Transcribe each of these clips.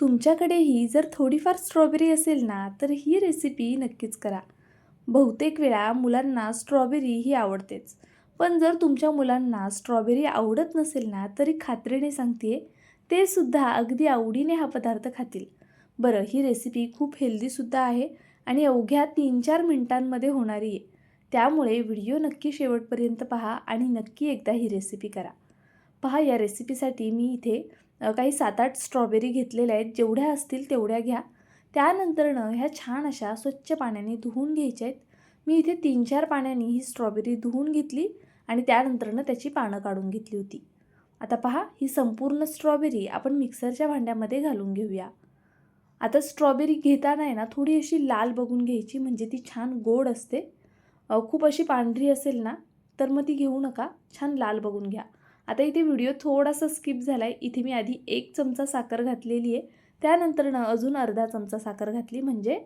तुमच्याकडेही जर थोडीफार स्ट्रॉबेरी असेल ना तर ही रेसिपी नक्कीच करा. बहुतेक वेळा मुलांना स्ट्रॉबेरी ही आवडतेच. पण जर तुमच्या मुलांना स्ट्रॉबेरी आवडत नसेल ना तरी खात्रीने सांगते ते सुद्धा अगदी आवडीने हा पदार्थ खातील. बरं ही रेसिपी खूप हेल्दीसुद्धा आहे आणि अवघ्या तीन चार मिनिटांमध्ये होणारी आहे. त्यामुळे व्हिडिओ नक्की शेवटपर्यंत पहा आणि नक्की एकदा ही रेसिपी करा. पहा या रेसिपीसाठी मी इथे काही सात आठ स्ट्रॉबेरी घेतलेल्या आहेत. जेवढ्या असतील तेवढ्या घ्या. त्यानंतरनं ह्या छान अशा स्वच्छ पाण्याने धुवून घ्यायच्या आहेत. मी इथे तीन चार पाण्याने ही स्ट्रॉबेरी धुवून घेतली आणि त्यानंतरनं त्याची पानं काढून घेतली होती. आता पहा ही संपूर्ण स्ट्रॉबेरी आपण मिक्सरच्या भांड्यामध्ये घालून घेऊया. आता स्ट्रॉबेरी घेताना आहे ना थोडी अशी लाल बघून घ्यायची म्हणजे ती छान गोड असते. खूप अशी पांढरी असेल ना तर मग ती घेऊ नका. छान लाल बघून घ्या. आता इथे व्हिडिओ थोडासा स्किप झाला आहे इथे मी आधी एक चमचा साखर घातलेली आहे. त्यानंतरनं अजून अर्धा चमचा साखर घातली. म्हणजे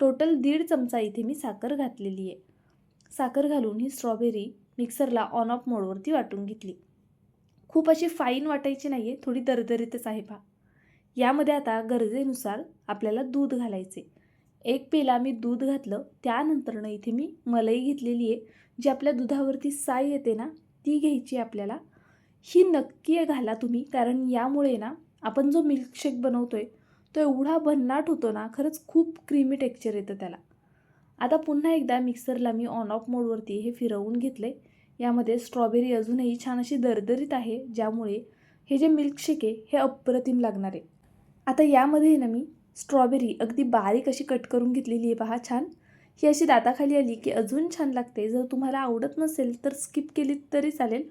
टोटल दीड चमचा इथे मी साखर घातलेली आहे. साखर घालून ही स्ट्रॉबेरी मिक्सरला ऑन ऑफ मोडवरती वाटून घेतली. खूप अशी फाईन वाटायची नाही आहे थोडी दरदरीतच आहे पहा. यामध्ये आता गरजेनुसार आपल्याला दूध घालायचे. एक पेला मी दूध घातलं. त्यानंतरनं इथे मी मलाई घेतलेली आहे. जी आपल्या दुधावरती साय येते ना ती घ्यायची आहे आपल्याला. ही नक्की घाला तुम्ही कारण यामुळे ना आपण जो मिल्कशेक बनवतो आहे तो एवढा भन्नाट होतो ना खरंच खूप क्रीमी टेक्स्चर येतं त्याला. आता पुन्हा एकदा मिक्सरला मी ऑन ऑफ मोडवरती हे फिरवून घेतले यामध्ये स्ट्रॉबेरी अजूनही छान अशी दरदरीत आहे ज्यामुळे हे जे मिल्कशेक आहे हे अप्रतिम लागणार आहे. आता यामध्ये ना मी स्ट्रॉबेरी अगदी बारीक अशी कट करून घेतलेली आहे पहा छान. ही अशी दाताखाली आली की अजून छान लागते. जर तुम्हाला आवडत नसेल तर स्किप केली तरी चालेल.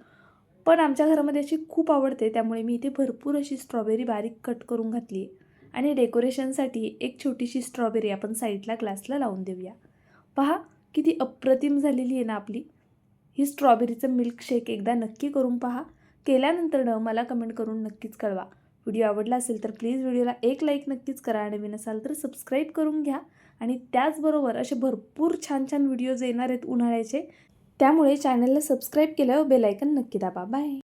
पण आमच्या घरामध्ये अशी खूप आवडते त्यामुळे मी इथे भरपूर अशी स्ट्रॉबेरी बारीक कट करून घातली आहे. आणि डेकोरेशनसाठी एक छोटीशी स्ट्रॉबेरी आपण साईडला ग्लासला लावून देऊया. पहा किती अप्रतिम झालेली आहे ना आपली. ही स्ट्रॉबेरीचं मिल्कशेक एकदा नक्की करून पहा. केल्यानंतरनं मला कमेंट करून नक्कीच कळवा. व्हिडिओ आवडला असेल तर प्लीज व्हिडिओला एक लाईक नक्कीच करा आणि नवीन असाल तर सबस्क्राईब करून घ्या. आणि त्याचबरोबर असे भरपूर छान छान व्हिडिओज येणार आहेत उन्हाळ्याचे. त्यामुळे चॅनलला सबस्क्राईब केलं बेलायकन नक्की दाबा. बाय.